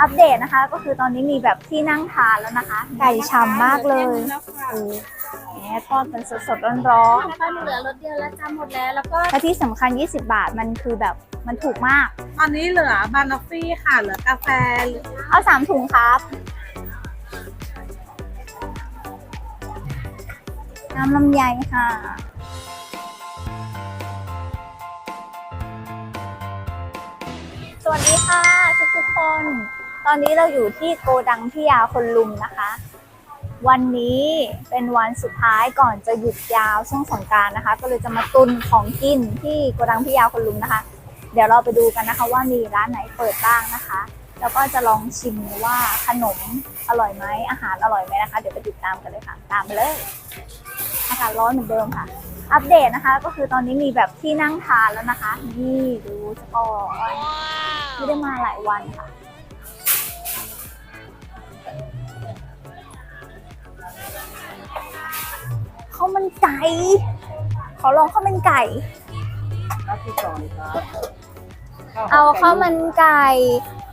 อัปเดตนะคะ ก็คือตอนนี้มีแบบที่นั่งทานแล้วนะคะ ไก่ฉ่ำมากเลยโอ้แหมทอดกันสดๆร้อนนะคะเหลือรถเดียวแล้วจ้าหมดแล้วแล้วก็ๆและที่สำคัญ 20 บาทมันคือแบบมันถูกมาก ตอนนี้เหลือบานอฟฟี่ค่ะ เหลือกาแฟเหลือเอาสามถุงครับ น้ำลำไยค่ะ สวัสดีค่ะทุกทุกๆคน ตอนนี้เราอยู่ที่โกดังพิยาคนลุมนะคะ วันนี้เป็นวันสุดท้ายก่อนจะหยุดยาวช่วงสงการนะคะ ก็เลยจะมาตุนของกินที่โกดังพิยาคนลุมนะคะ เดี๋ยวเราไปดูกันนะคะว่ามีร้านไหนเปิดบ้างนะคะ แล้วก็จะลองชิมว่าขนมอร่อยไหมอาหารอร่อยไหมนะคะ เดี๋ยวไปติดตามกันเลยค่ะ ตามมาเลยอากาศร้อนเหมือนเดิมค่ะ อัปเดตนะคะ ก็คือตอนนี้มีแบบที่นั่งทานแล้วนะคะ นี่ดูสปอร์ไม่ได้มาหลายวันค่ะ ข้าวมันไก่ ขอลองข้าวมันไก่เอาข้าวมันไก่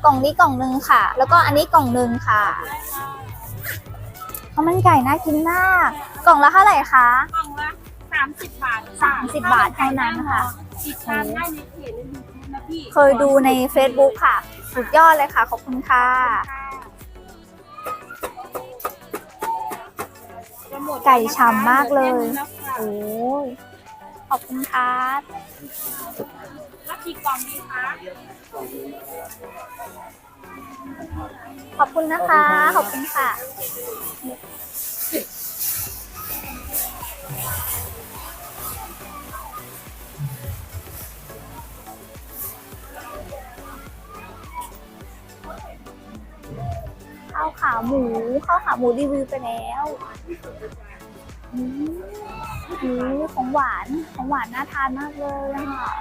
กล่องนี้กล่องหนึ่งค่ะ แล้วก็อันนี้กล่องหนึ่งค่ะข้าวมันไก่น่ากินมาก กล่องละเท่าไหร่คะ กล่องละสามสิบบาทสามสิบบาทเท่านั้นค่ะ ติดตามได้ในเพจในยูทูบนะพี่เคยดูใน Facebook ค่ะ สุดยอดเลยค่ะ ขอบคุณค่ะจะ ไก่ฉ่ำมากเลยหอแค่นี้แล้วค่ะโอ้ยขอบคุณค่ะแล้วกี่กล่องดีคะขอบคุณนะคะ ขอบคุณค่ะ หมูข้าวขาหมูรีวิวไปแล้วอืมของหวานของหวานน่าทานมากเลยค่ะ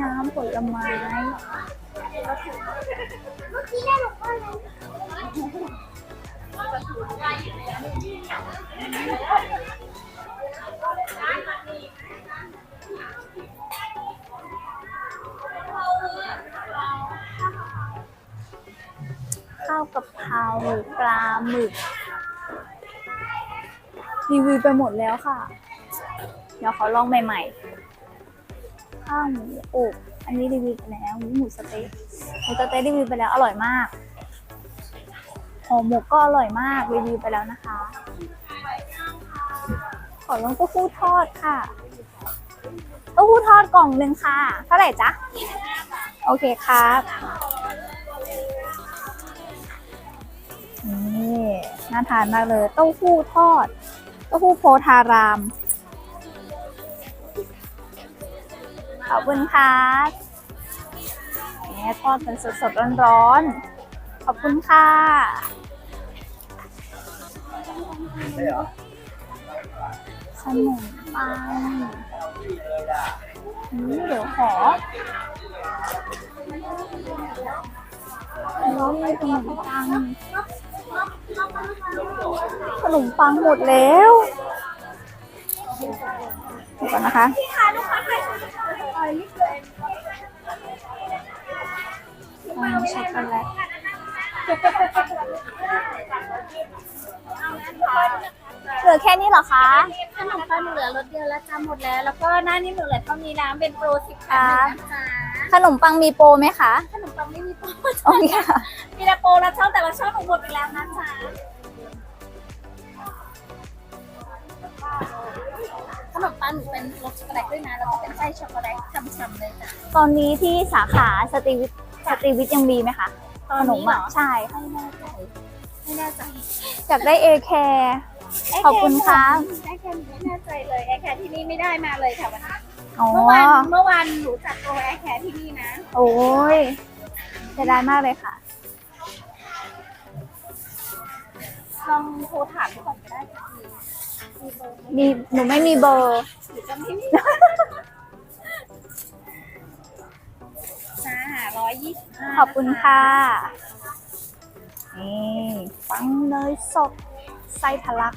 น้ำผลไม้ข้าวก กะเพราปลาหมึก รีวิวไปหมดแล้วค่ะ เดี๋ยวขอลองใหม่ๆ ข้าวหมูอบอันนี้รีวิวไปแล้วหมูหมูสเต๊ะหมูสเต๊ะรีวิวไปแล้วอร่อยมากห่อหมกก็อร่อยมากรีวิวไปแล้วนะคะ ขอลองเต้าหู้ทอดค่ะเต้าหู้ทอดกล่องหนึ่งค่ะ เท่าไหร่จ๊ะ โอเคครับ นี่น่าทานมากเลย เต้าหู้ทอด เต้าหู้โพธาราม ขอบคุณค่ะแหมทอดเป็นสดๆร้อนๆ ขอบคุณค่ะขนมปังอืมเดี๋ยวขอแล้วมีขนมปัง ขนมปังหมดแล้วเดี๋ยวก่อนนะคะปังช็อกโกแลตเหลือแค่นี้เหรอคะ ขนมปังเหลือรถเดียวแล้วจ้าหมดแล้ว แล้วก็หน้านี้เหลือเท่านี้นะเป็นโปรสิบแปดนะจ๊ะ ขนมปังมีโปรไหมคะขนมปังไม่มีโปรโอเคค่ะมีแต่โปรแล้วช่องแต่ละช่องหมดไปแล้วนะจ๊ะขนมปังหนูเป็นรสช็อกโกแลตด้วยนะแล้วก็เป็นไส้ช็อกโกแลตช่ำๆเลยจ้ะ ตอนนี้ที่สาขาสตรีวิทสตรีวิทยังมีไหมคะขนมอะใช่ไม่แน่ใจไม่แน่ใจอยากได้เอแคร์ ขอบคุณค่ะแอร์แคร์ไม่แน่ใจเลยแอร์แคร์ที่นี่ไม่ได้มาเลยค่ะวันนี้ อ๋อ เมื่อวานเมื่อวานหนูจัดโปรแอร์แคร์ที่นี่นะโอ้ยเสียดายมากเลยค่ะ ลองโทรถามดูก่อนก็ได้ค่ะพี่มีเบอร์ไหมมีหนูไม่มีเบอร์ หรือจะไม่มีจ้าร้อยยี่สิบห้าขอบคุณค่ะ นี่ปังเนยสดไส้ทะลัก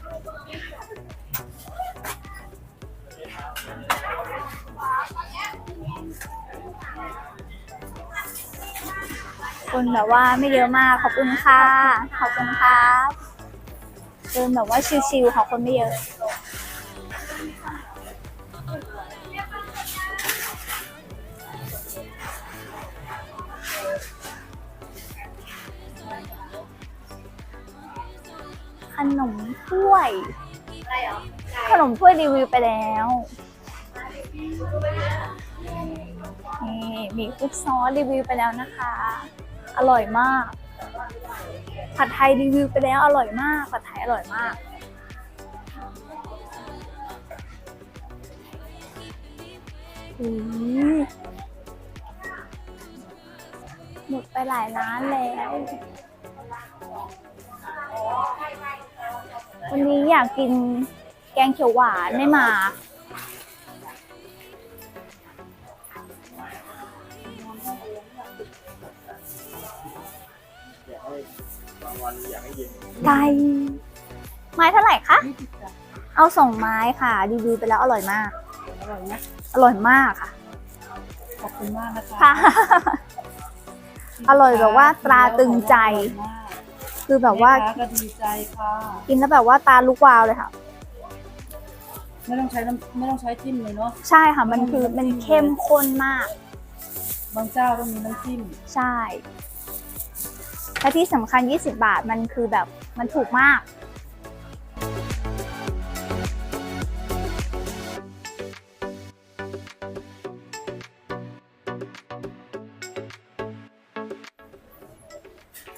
คนแบบว่าไม่เยอะมากขอบคุณค่ะ ขอบคุณครับเดินแบบว่าชิวๆของคนไม่เยอะขนมถ้วย ขนมถ้วยรีวิวไปแล้ว นี่มีคุกซอสรีวิวไปแล้วนะคะ อร่อยมาก ผัดไทยรีวิวไปแล้วอร่อยมาก ผัดไทยอร่อยมากอืมหมดไปหลายร้านแล้ว วันนี้อยากกินแกงเขียวหวานไม่มา ไก่ไม้เท่าไหร่คะ เอาสองไม้ค่ะรีวิวไปแล้วอร่อยมาก อร่อยไหมอร่อยมากค่ะ ขอบคุณมากนะคะค่ะ อร่อยแบบว่าตราตึงใจ คือแบบว่าแม่ค้ก็ดีใจค่ะกินแล้วแบบว่าตาลุกวาวเลยค่ะ ไม่ต้องใช้น้ำไม่ต้องใช้จิ้มเลยเนาะใช่ค่ะ มันคือมันเข้มข้นมาก บางเจ้าต้องมีน้ำจิ้ม ใช่ และที่สำคัญ 20 บาทมันคือแบบมันถูกมาก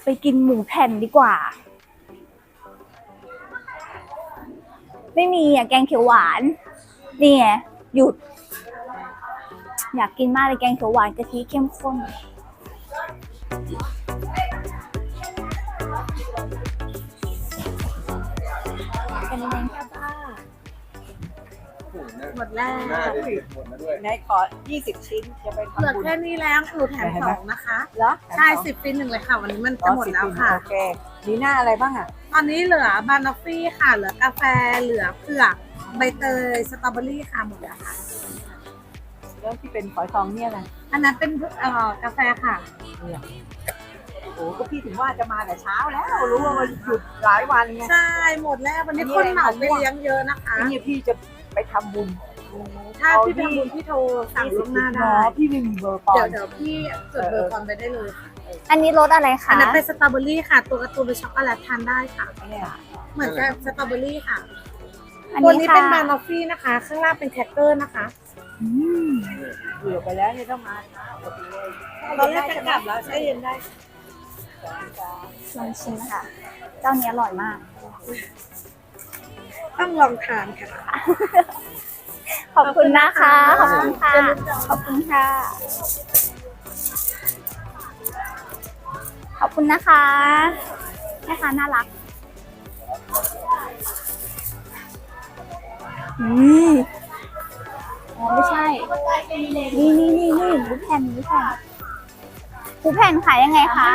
ไปกินหมูแผ่นดีกว่า ไม่มีอะแกงเขียวหวาน นี่ไงหยุด อยากกินมากเลยแกงเขียวหวานกะทิเข้มข้นเป็น หมดแล้วหน้าเด็ดหมดมาด้วยไหนขอ 20 ชิ้นจะไปเหลือทำบุญ แค่นี้แล้วหนูแถมสองนะคะเหรอใช่สิบปีหนึ่งเลยค่ะ วันนี้มันจะหมดแล้วค่ะ โอเคมีหน้าอะไรบ้างอะ ตอนนี้เหลือบานอฟฟี่ค่ะ เหลือกาแฟเหลือเผือกใบเตยสตรอเบอรี่ค่ะหมดแล้วค่ะ แล้วที่เป็นฝอยทองเนี่ยอะไรอันนั้นเป็นเอ่อกาแฟค่ะโอ้ก็พี่ถึงว่าจะมาแต่เช้าแล้ว รู้ว่าวันหยุดหลายวันไง ใช่หมดแล้ววันนี้คนเหมาไปเลี้ยงเยอะนะคะไอ้เนี่ยพี่จะ ไปทำบุญถ้าพี่เป็นบุญพี่โทรสั่งล่วงหน้าได้อ๋อพี่ไมมีเบอร์ปอเดี๋ยวน เดี๋ยวพี่จดเบอร์ก่อนไปได้เลยค่ะอันนี้รสอะไรอัคะนนั้นเป็นสตรอเบอรี่ค่ะ ตัวการ์ตูนเป็นช็อกโกแลตทานได้ค่ะเนี่ยเหมือนกับสตรอเบอรี่ค่ะ อันตัวนี้นี้ค่ะเป็นบานอฟฟี่นะคะ ข้างล่างเป็นแครกเกอร์นะคะ อืมเบื่อไปแล้วเนี่ยต้องมาเช้าหมดเลยตอนแรกจะกลับแล้วใช้เย็นได้ ลองชิมนะคะเจ้านี้อร่อยมาก ต้องลองทานค่ะ ขอบคุณนะคะ ขอบคุณค่ะ ขอบคุณค่ะ ขอบคุณนะคะแม่ค้าน่ารัก อืมอ๋อไม่ใช่ นี่นี่นี่นี่หมูแผ่นหมูแผ่นหมูแผ่นขายยังไงคะ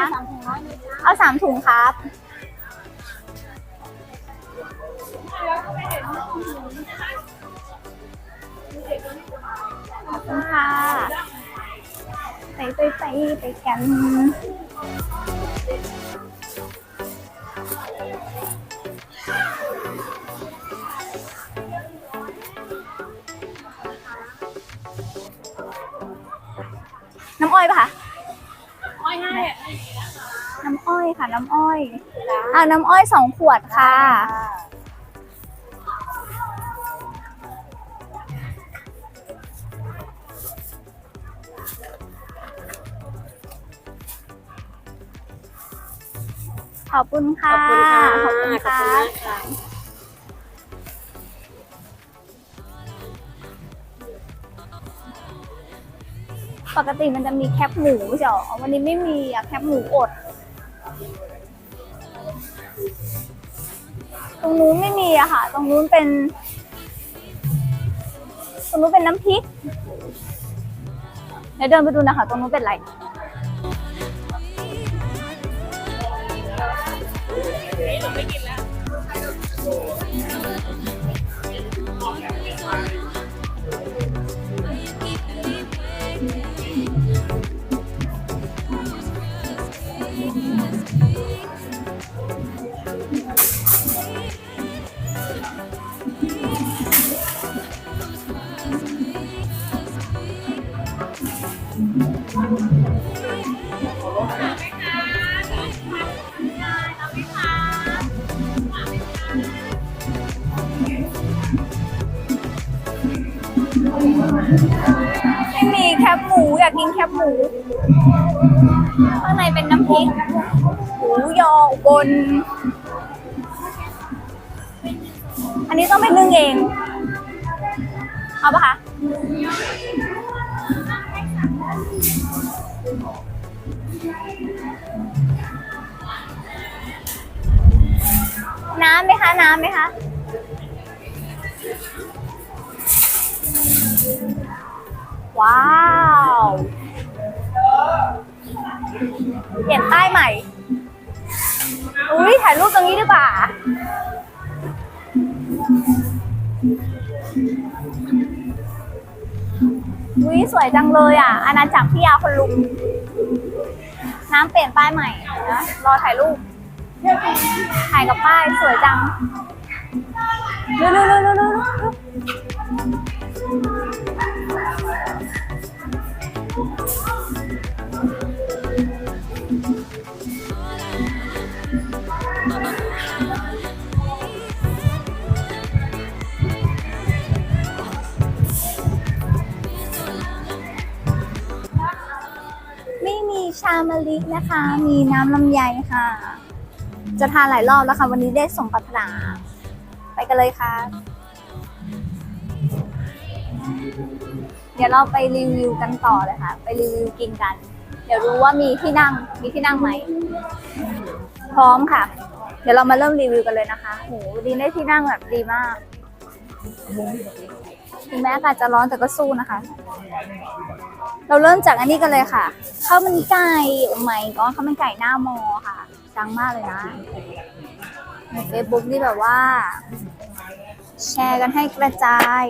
เอาสามถุงครับ ขอบคุณค่ะไปไปไปไปกันน้ำอ้อยปะคะ อ้อยให้น้ำอ้อยค่ะ น้ำอ้อยเอาน้ำอ้อยสองขวดค่ะ อบคุณค่ะ ขอบคุณค่ะ ปกติมันจะมีแคปหมูไม่ใช่หรอวันนี้ไม่มีอะแคปหมูอด ตรงนู้นไม่มีอะค่ะ ตรงนู้นเป็น ตรงนู้นเป็นน้ำพริก เดี๋ยวเดินไปดูนะคะ ตรงนู้นเป็นอะไร Yes, please. นอันนี้ต้องไปนึ่งเอง เอาปะคะ น้ำไหมคะ น้ำไหมคะว้าว เปลี่ยนป้ายใหม่ อุ้ยถ่ายรูปตรงนี้ดีกว่าอุ้ยสวยจังเลยอะ อาณาจักรพี่ยาคนลุง น้ำเปลี่ยนป้ายใหม่นะรอถ่ายรูป ถ่ายกับป้ายสวยจังเร็วๆๆๆๆามะลินะคะ มีน้ำลำไยค่ะ จะทานหลายรอบแล้วค่ะ วันนี้ได้ส่งปรารถนา ไปกันเลยค่ะ เดี๋ยวเราไปรีวิวกันต่อเลยค่ะ ไปรีวิวกินกัน เดี๋ยวรู้ว่ามีที่นั่ง มีที่นั่งไหม พร้อมค่ะ เดี๋ยวเรามาเริ่มรีวิวกันเลยนะคะโหดีได้ที่นั่งแบบดีมาก ถึงแม้อากาศจะร้อนแต่ก็สู้นะคะ เราเริ่มจากอันนี้กันเลยค่ะข้าวมันไก่โอ้ไม่ก็ข้าวมันไก่หน้ามอค่ะ ดังมากเลยนะในเฟซบุ๊กนี่แบบว่า แชร์กันให้กระจาย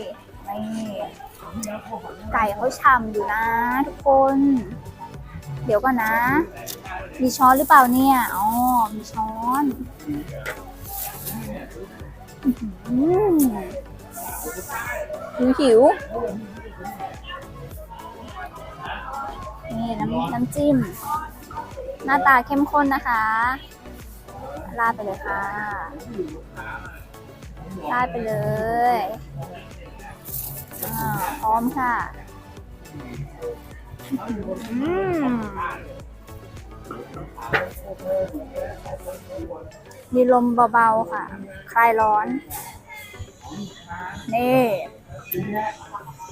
นี่ไก่เขาฉ่ำอยู่นะทุกคน เดี๋ยวก่อนนะ มีช้อนหรือเปล่าเนี่ย อ๋อ มีช้อนอื้อหือหิวหิว นี่น้ำน้ำจิ้ม หน้าตาเข้มข้นนะคะราดไปเลยค่ะราดไปเลยพร้อมค่ะอืมมีลมเบาๆค่ะ คลายร้อน นี่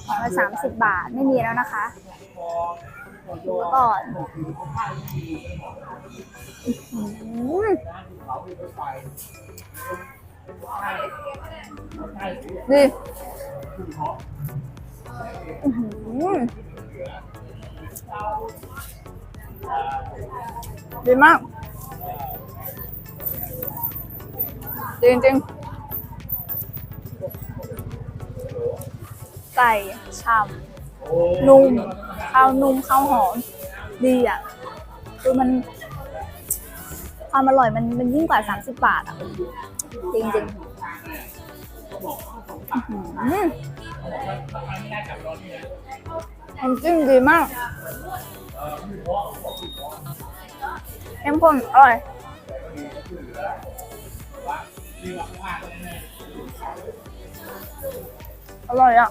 ของละสามสิบบาทไม่มีแล้วนะคะ ก่อนดีดีมาก ดีจริงไก่ช่ำ นุ่มข้าวนุ่มข้าวหอม ดีอะ คือมัน ความอร่อยมันมันยิ่งกว่า 30 บาทอะ จริงจริงน้ำจิ้มดีมากเข้มข้นอร่อยอร่อยอะ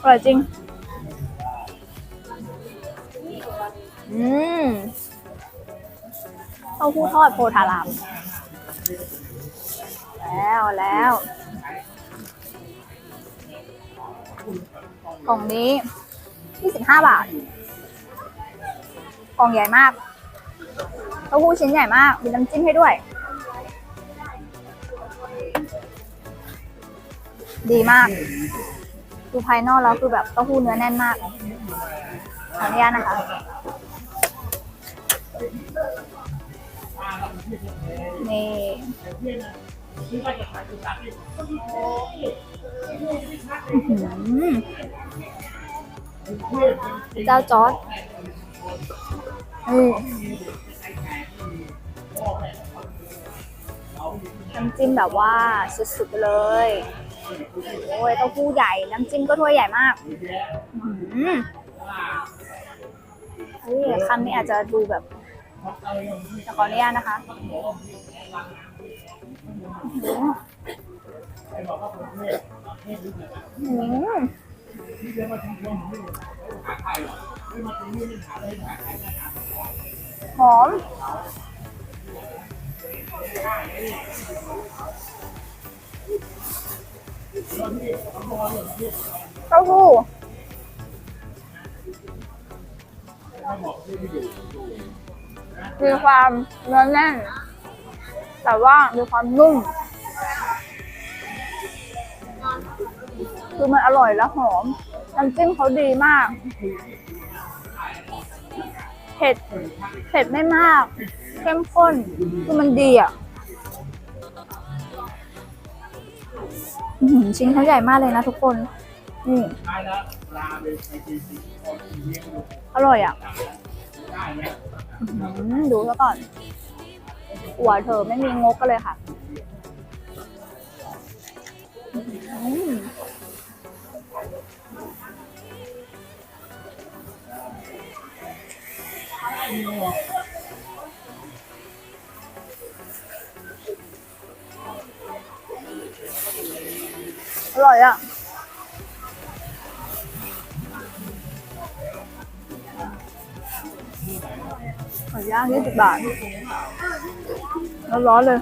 อร่อยจริง อืมเต้าหู้ทอดโพธาราม แล้วแล้วกล่องนี้ 25 บาท กล่องใหญ่มากเต้าหู้ชิ้นใหญ่มาก มีน้ำจิ้มให้ด้วย ดีมาก ดูภายนอกแล้วคือแบบเต้าหู้เนื้อแน่นมากขออนุญาตนะคะนี่เจ้าจอร์ดน้ำจิ้มแบบว่าสุดๆเลย โอ้ยเต้าหู้ใหญ่ น้ำจิ้มก็ถ้วยใหญ่มากอื้อหือเฮ้ยคำนี้อาจจะดูแบบแต่ขออนุญาตนะคะอื้อหือหอม เต้าหู้มีความเนื้อแน่น แต่ว่ามีความนุ่ม คือมันอร่อยและหอม น้ำจิ้มเขาดีมาก เผ็ด เผ็ดไม่มาก เข้มข้น คือมันดีอะ ชิ้นเขาใหญ่มากเลยนะทุกคนนี่อร่อยอะดูซะก่อนหัวเธอไม่มีงกก็เลยค่ะ นะยี่สิบบาท ร้อนๆเลย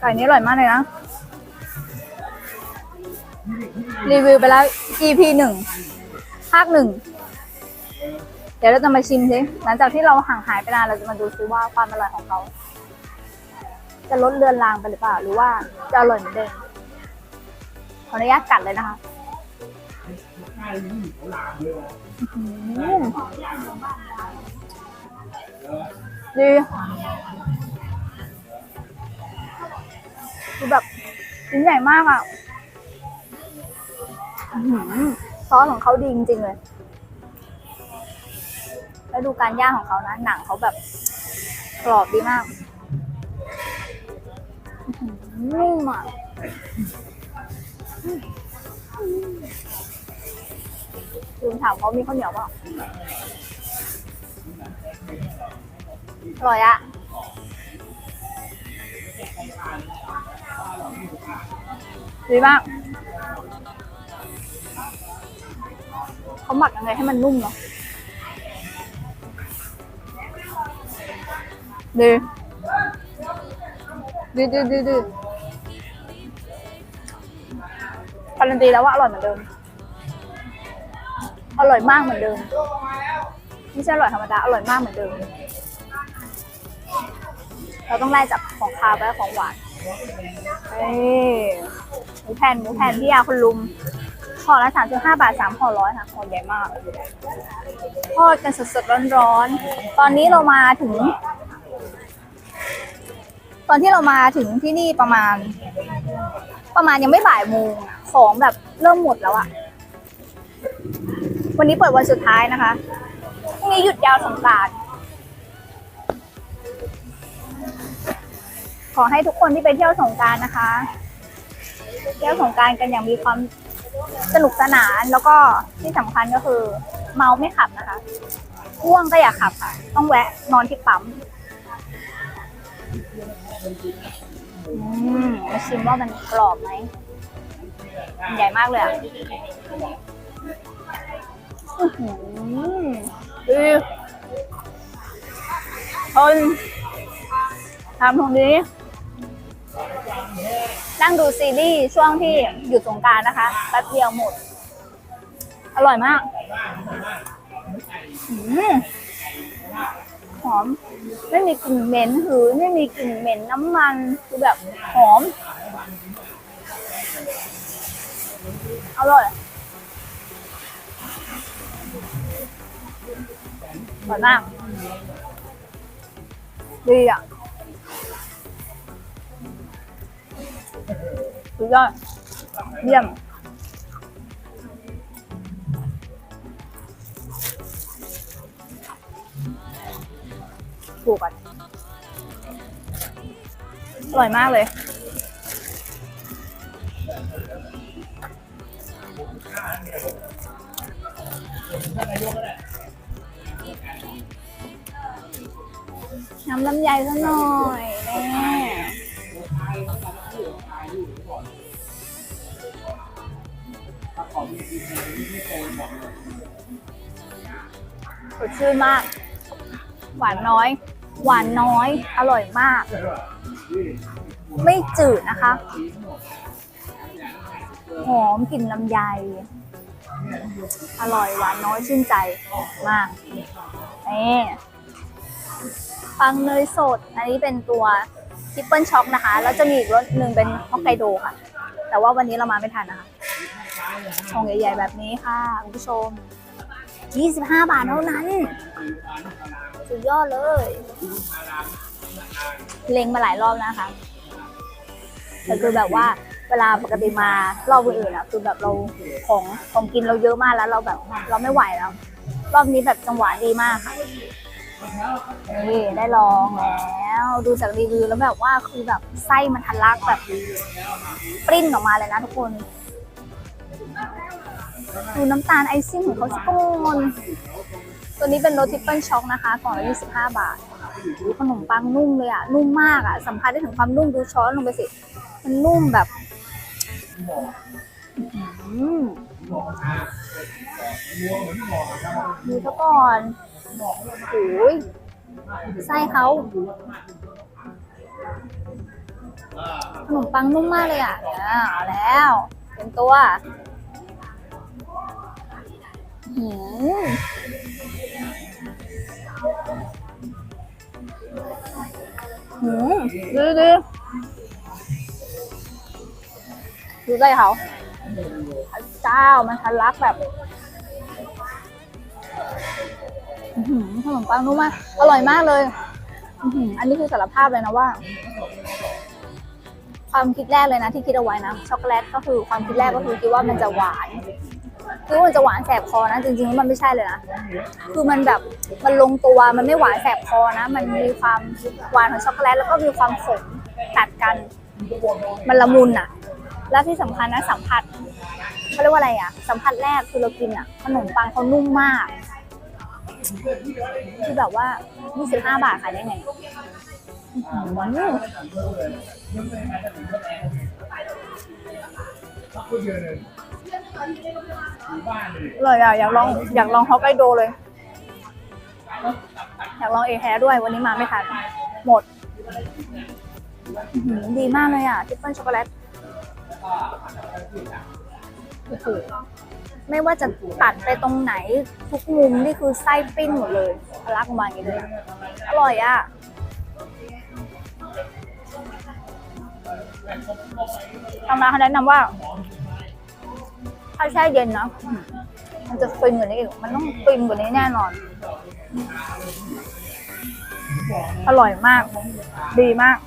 ไก่นี้อร่อยมากเลยนะ รีวิวไปแล้ว EP หนึ่งภาคหนึ่ง เดี๋ยวเราจะมาชิมสิหลังจากที่เราห่างหายไปนานเราจะมาดูซิว่าความอร่อยของเขา จะลดเลือนลางไปหรือเปล่า หรือว่าจะอร่อยเหมือนเดิม ขออนุญาตกัดเลยนะคะอื้ ดีคือแบบชิ้นใหญ่มากอะซอสของเขาดีจริงๆเลย แล้วดูการย่างของเขานะ หนังเขาแบบกรอบดีมากนุ่มอะลืมถามเขามีข้าวเหนียวเปล่า อร่อยอะดีมากเขาหมักยังไงให้มันนุ่มเนาะดีดีดีดีดีการันตีแล้วว่าอร่อยเหมือนเดิม อร่อยมากเหมือนเดิม ไม่ใช่อร่อยธรรมดา อร่อยมากเหมือนเดิม เราต้องไล่จากของคาวไปของหวานเอ้ยหมูแผ่นหมูแผ่นที่ยาคุณลุมห่อละสามสิบห้าบาทสามห่อร้อยค่ะห่อใหญ่มากทอดกันสดๆร้อนๆ ตอนนี้เรามาถึง ตอนที่เรามาถึงที่นี่ประมาณ ประมาณยังไม่บ่ายโมงของแบบเริ่มหมดแล้วอะวันนี้เปิดวันสุดท้ายนะคะพรุ่งนี้หยุดยาวสงกรานต์ อให้ทุกคนที่ไปเที่ยวสงการนะคะ เที่ยวสงการกันอย่างมีความสนุกสนานแล้วก็ที่สำคัญก็คือ เมาไม่ขับนะคะง่วงก็อย่าขับค่ะ ต้องแวะนอนที่ปั๊มอืมมาชิมว่ามันกรอบไหมมันใหญ่มากเลยอะอื้อหือดีทนทำตรงนี้ นั่งดูซีรีส์ช่วงที่หยุดสงการนะคะแป๊บเดียวหมด อร่อยมากหอม ไม่มีกลิ่นเหม็นหืนไม่มีกลิ่นเหม็นน้ำมันคือแบบหอม อร่อยอร่อยมากดีอะ สุดยอดเยี่ยมถูกอะอร่อยมากเลย น้ำลำไยซะหน่อยแน่ สดชื่นมาก หวานน้อย หวานน้อย อร่อยมาก ไม่จืดนะคะ หอมกลิ่นลำไย อร่อยหวานน้อยชื่นใจมากนี่ปังเนยสด อันนี้เป็นตัวทิปเปิลช็อกนะคะ แล้วจะมีอีกรสหนึ่งเป็นฮอกไกโดค่ะ แต่ว่าวันนี้เรามาไม่ทันนะคะชงใหญ่ๆแบบนี้ค่ะ คุณผู้ชม 25 บาทเท่านั้น สุดยอดเลย เล็งมาหลายรอบนะคะแต่คือแบบว่าเวลาปกติมารอบอื่นๆอะคือแบบเราของของกินเราเยอะมากแล้วเราแบบเราไม่ไหวแล้ว รอบนี้แบบจังหวะดีมากค่ะนี่ได้ลองแล้วดูจากรีวิวแล้วแบบว่าคือแบบไส้มันทะลักแบบปริ้นออกมาเลยนะทุกคน ดูน้ำตาลไอซิ่งของเขาสิก่อนตัวนี้เป็นโรทิปเปิลช็อกนะคะกล่องละ25 บาทขนมปังนุ่มเลยอะ นุ่มมากอะสัมผัสได้ถึงความนุ่มดูช้อนลงไปสิ มันนุ่มแบบอืมดูซะก่อนโอ้ยไส้เขาขนมปังนุ่มมากเลยอะเอาแล้ว เป็นตัว หืมหืมดูดูดูไส้เขาเจ้ามันทะลักแบบอื้อหือขนมปังนุ่มมาก อร่อยมากเลยอื้อหืออันนี้คือสารภาพเลยนะว่า ความคิดแรกเลยนะที่คิดเอาไว้นะ ช็อกโกแลตก็คือความคิดแรกก็คือคิดว่ามันจะหวาน คิดว่ามันจะหวานแสบคอนะ จริงๆ มันไม่ใช่เลยนะ คือมันแบบมันลงตัวมันไม่หวานแสบคอนะ มันมีความหวานของช็อกโกแลตแล้วก็มีความขมตัดกัน มันละมุนอะแล้วที่สำคัญนะสัมผัสเขาเรียกว่าอะไรอะสัมผัสแรกคือเรากินอะขนมปังเขานุ่มมากคือแบบว่า 25 บาทขายได้ไงอื้อหือ เลยอะอยากลองอยากลองฮอกไกโดเลย อยากลองเอแฮด้วยวันนี้มาไม่ทันหมด ดีมากเลยอะทิฟเฟิลช็อกโกแลตไม่ว่าจะตัดไปตรงไหนทุกมุมนี่คือไส้ปิ้นหมดเลยทะลักออกมาอย่างนี้เลยอะอร่อยอะทางร้านเขาแนะนำว่า ถ้าแช่เย็นนะมันจะฟินกว่านี้อีก มันต้องฟินกว่านี้แน่นอน อร่อยมาก ดีมาก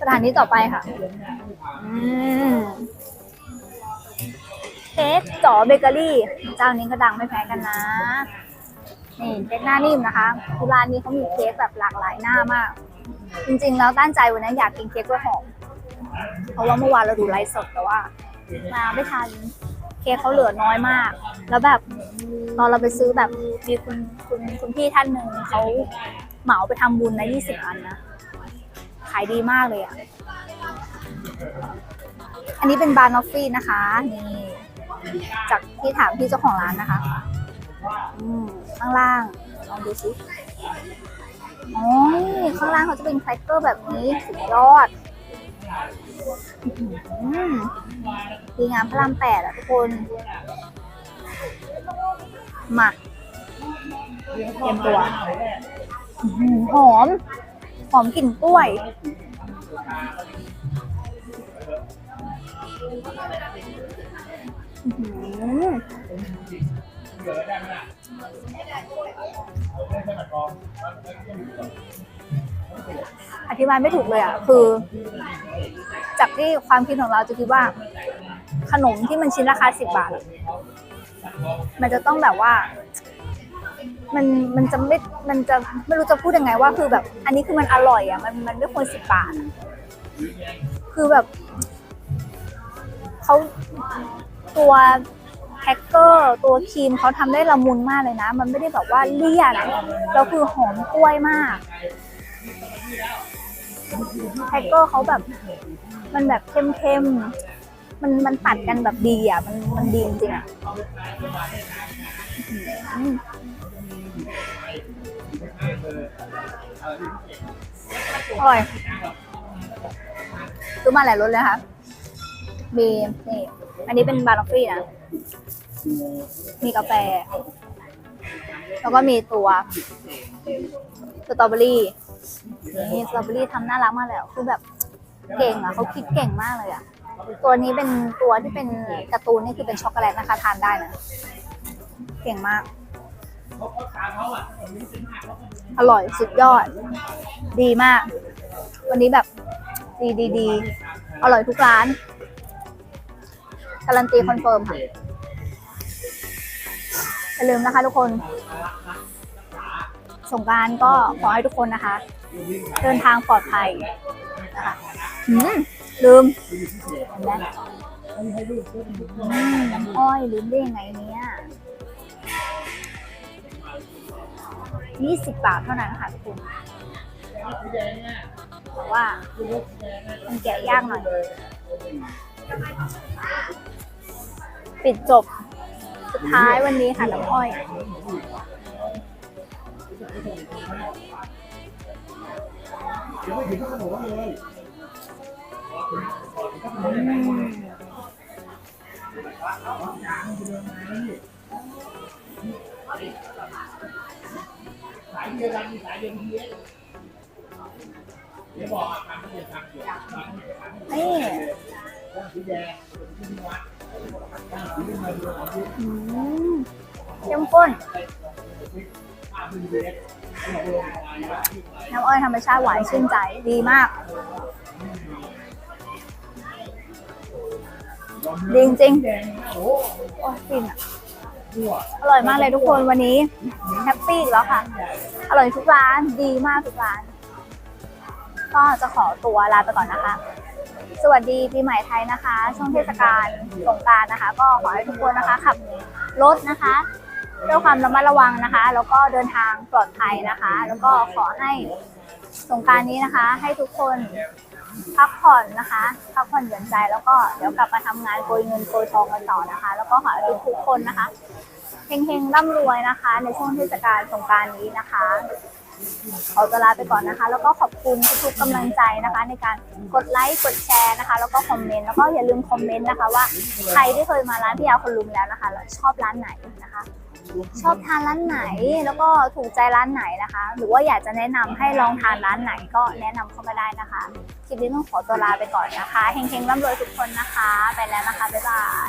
สถานที่ต่อไปค่ะเค้กจ๋อเบเกอรี่ เจ้านี้ก็ดังไม่แพ้กันนะ นี่เค้กหน้านิ่มนะคะคือร้านนี้เขามีเค้กแบบหลากหลายหน้ามาก จริงๆแล้วตั้งใจวันนี้อยากกินเค้กกล้วยหอมเพราะว่าเมื่อวานเราดูไลฟ์สดแต่ว่า มาไม่ทันเค้กเขาเหลือน้อยมาก แล้วแบบตอนเราไปซื้อแบบมีคุณคุณคุณพี่ท่านหนึ่งเขาเหมาไปทำบุญนะยี่สิบอันนะขายดีมากเลยอะ อันนี้เป็นบานอฟฟี่นะคะ นี่ จากที่ถามพี่เจ้าของร้านนะคะ อืมข้างล่างลองดูสิอ๋อนี่ข้างล่างเขาจะเป็นแครกเกอร์แบบนี้สุดยอดอืมดีงามพระรามแปดอะทุกคนมาเตรียมตัวหอม หอมกลิ่นกล้วย อื อหืออธิบายไม่ถูกเลยอะ คือ จากที่ความคิดของเราจะคิดว่า ขนมที่มันชิ้นราคาสิบบาท มันจะต้องแบบว่า มันมันจะไม่มันจะไม่รู้จะพูดยังไงว่าคือแบบ อันนี้คือมันอร่อยอะมันมันไม่ควรสิบบาท คือแบบเขาตัว แฮกเกอร์ตัวครีมเขาทำได้ละมุนมากเลยนะ มันไม่ได้แบบว่าเลี่ยนแล้วคือหอมกล้วยมากแฮกเกอร์เขาแบบ มันแบบเข้มๆ มันมันตัดกันแบบดีอะ มันมันดีจริงอะอร่อยซื้อมาหลายรสเลยค่ะมีนี่อันนี้เป็นบาร์ลอฟฟี่นะ มีกาแฟ แล้วก็มีตัวสตรอเบอรี่นี่สตรอเบอรี่ทำน่ารักมากเลยอะคือแบบเก่งอะเขาคิดเก่งมากเลยอะ ตัวนี้เป็นตัวที่เป็นการ์ตูนนี่คือเป็นช็อกโกแลตนะคะทานได้นะเก่งมาก อร่อยสุดยอด ดีมาก วันนี้แบบดีดีดีอร่อยทุกร้าน การันตีคอนเฟิร์มค่ะ อย่าลืมนะคะทุกคนสงกรารก็ขอให้ทุกคนนะคะ เดินทางปลอดภัยนะคะหืมลืมเห็นไหมอืมน้ำอ้อยลืมได้ยังไงเนี่ยยี่สิบบาทเท่านั้นค่ะทุกคนแต่ว่ามันแกะยากหน่อย ปิดจบ สุดท้ายวันนี้ค่ะน้ำอ้อยนี่ เข้มข้นน้ำอ้อยธรรมชาติหวานชื่นใจดีมาก ดีจริงๆโอ้ยฟินอะ อร่อยมากเลยทุกคนวันนี้แฮปปี้แล้วค่ะ อร่อยทุกร้านดีมากทุกร้าน ก็จะขอตัวลาไปก่อนนะคะ สวัสดีปีใหม่ไทยนะคะ ช่วงเทศกาลสงกรารนะคะ ก็ขอให้ทุกคนนะคะขับรถนะคะด้วยความระมัดระวังนะคะ แล้วก็เดินทางปลอดภัยนะคะ แล้วก็ขอให้สงกรารนี้นะคะ ให้ทุกคนพักผ่อนนะคะพักผ่อนหย่อนใจแล้วก็เดี๋ยวกลับมาทำงานโกยเงินโกยทองกันต่อนะคะ แล้วก็ขอให้ทุกๆคนนะคะเฮงๆร่ำรวยนะคะ ในช่วงเทศกาลสงกรารนี้นะคะ ขอตัวลาไปก่อนนะคะ แล้วก็ขอบคุณทุกๆกำลังใจนะคะ ในการกดไลค์กดแชร์นะคะ แล้วก็คอมเมนต์แล้วก็อย่าลืมคอมเมนต์นะคะว่าใครที่เคยมาร้านพี่ยาคนลุมแล้วนะคะแล้วชอบร้านไหนนะคะ ชอบทานร้านไหนแล้วก็ถูกใจร้านไหนนะคะ หรือว่าอยากจะแนะนำให้ลองทานร้านไหนก็แนะนำเข้ามาได้นะคะคลิปนี้ต้องขอตัวลาไปก่อนนะคะเฮงๆร่ำรวยทุกคนนะคะ ไปแล้วนะคะบ๊ายบาย